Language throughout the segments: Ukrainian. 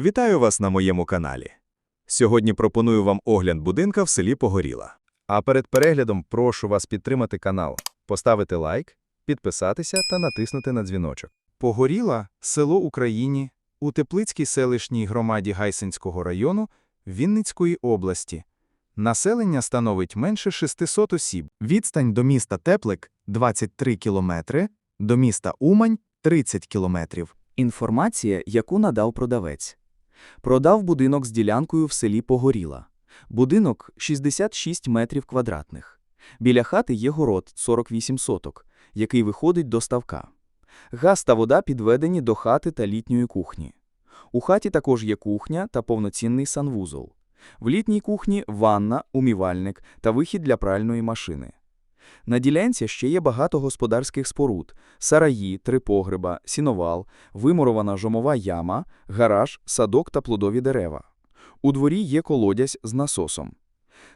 Вітаю вас на моєму каналі. Сьогодні пропоную вам огляд будинка в селі Погоріла. А перед переглядом прошу вас підтримати канал, поставити лайк, підписатися та натиснути на дзвіночок. Погоріла – село Україні у Теплицькій селищній громаді Гайсинського району Вінницької області. Населення становить менше 600 осіб. Відстань до міста Теплик – 23 кілометри, до міста Умань – 30 кілометрів. Інформація, яку надав продавець. Продав будинок з ділянкою в селі Погоріла. Будинок 66 метрів квадратних. Біля хати є город 48 соток, який виходить до ставка. Газ та вода підведені до хати та літньої кухні. У хаті також є кухня та повноцінний санвузол. В літній кухні ванна, умівальник та вихід для пральної машини. На ділянці ще є багато господарських споруд – сараї, три погреба, сіновал, вимурована жомова яма, гараж, садок та плодові дерева. У дворі є колодязь з насосом.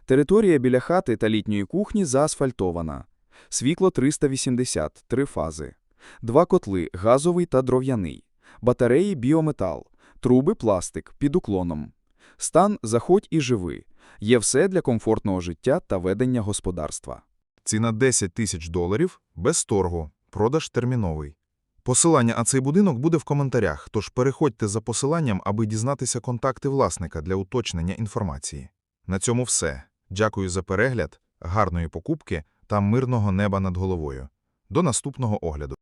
Територія біля хати та літньої кухні заасфальтована. Світло 380, три фази. Два котли – газовий та дров'яний. Батареї – біометал. Труби – пластик, під уклоном. Стан – заходь і живи. Є все для комфортного життя та ведення господарства. Ціна 10 тисяч доларів, без торгу, продаж терміновий. Посилання на цей будинок буде в коментарях, тож переходьте за посиланням, аби дізнатися контакти власника для уточнення інформації. На цьому все. Дякую за перегляд, гарної покупки та мирного неба над головою. До наступного огляду.